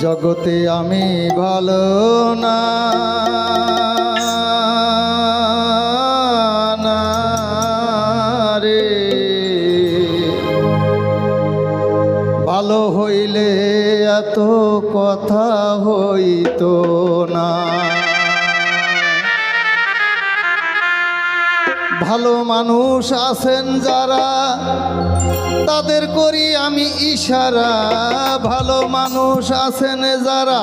জগতে আমি ভালো না। রে। ভালো হইলে এত কথা হইতো না। ভালো মানুষ আছেন যারা, তাদের করি আমি ইশারা। ভালো মানুষ আছেন যারা,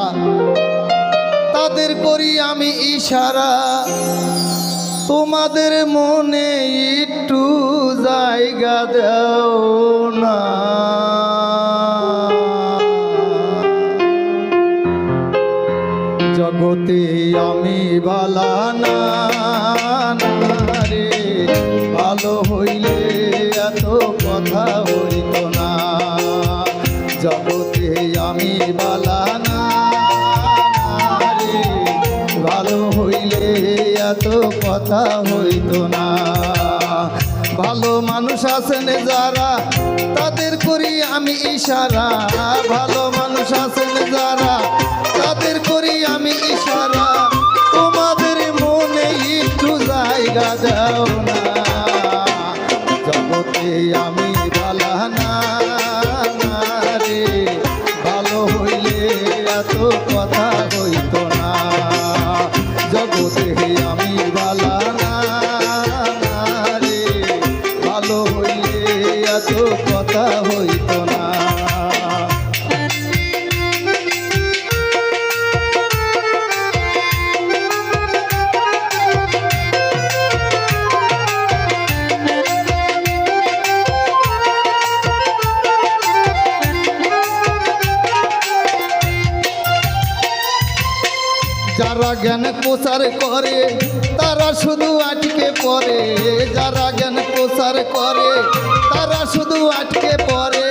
তাদের করি আমি ইশারা। তোমাদের মনে একটু জায়গা দাও না। জগতে আমি বালা ভালো হইলে এত কথা হইত না। ভালো মানুষ আছেন যারা, তাদের করি আমি ইশারা। ভালো মানুষ আছেন যারা, তাদের করি আমি ইশারা। তোমাদের মনে একটু জায়গা দাও না। জগতে আমি জগতে যারা জ্ঞান প্রচার করে, তারা শুধু আটকে পড়ে। যারা জ্ঞান প্রচার করে, তারা শুধু আটকে পড়ে।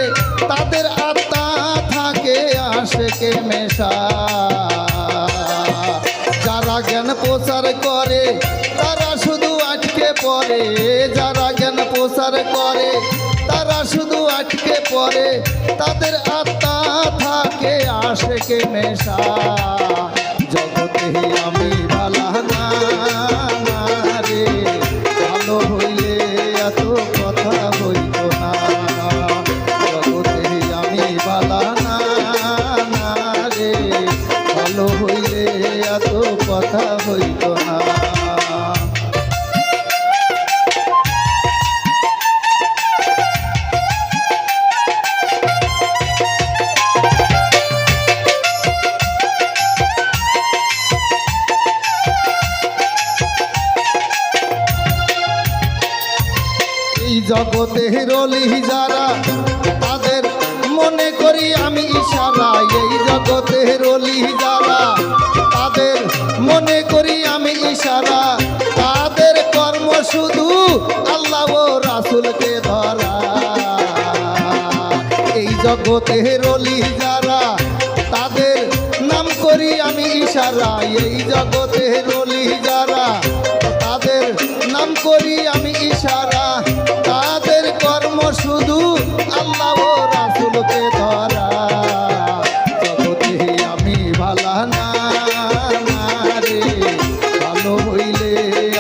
তাদের আত্মা থাকে আশেকে মেশা। যারা জ্ঞান প্রচার করে, তারা শুধু আটকে পড়ে। যারা জ্ঞান প্রচার করে, তারা শুধু আটকে পড়ে। তাদের আত্মা থাকে আশেকে মেশা। জগতে রলি যারা, তাদের মনে করি আমি ইশারা। এই জগতে রলি যারা, তাদের মনে করি আমি ইশারা। তাদের কর্ম শুধু আল্লাহ ও রাসুলকে ধরা। এই জগতে রলি যারা, তাদের নাম করি আমি ইশারা। এই জগতে রলি যারা, তাদের নাম করি আমি শুধু আল্লাহ রাসুলকে ধরা। জগতে আমি ভালা না রে, ভালো হইলে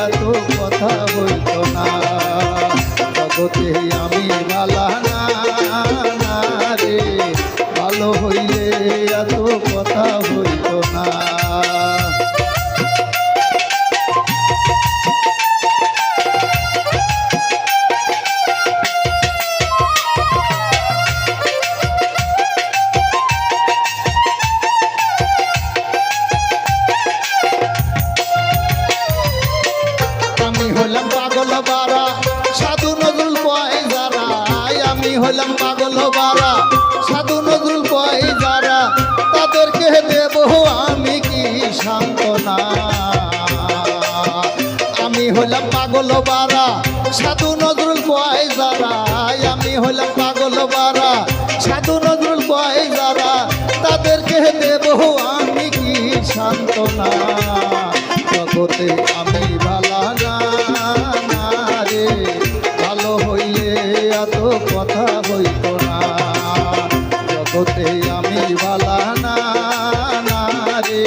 এত কথা হইত না। জগতে আমি ভালা না রে, ভালো হইলে এত কথা হইত না। হলাম পাগল বারা, সাধু নজরুল কয় যারা, তাদেরকে দেব আমি কি সান্ত্বনা? আমি হলাম পাগল বারা, সাধু নজরুল কয় যারা, আমি হলাম পাগল বারা, সাধু নজরুল কয় যারা, তাদেরকে দেব আমি কি সান্ত্বনা? জগতে আমি তোতে আমি বালা না রে।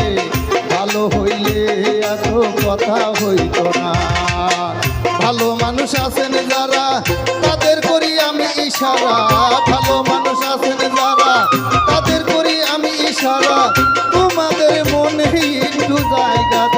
ভালো হইলে এত কথা হইত না। ভালো মানুষ আছেন যারা, তাদের করি আমি ইশারা। ভালো মানুষ আছেন যারা, তাদের করি আমি ইশারা। তোমাদের মনে একটু জায়গা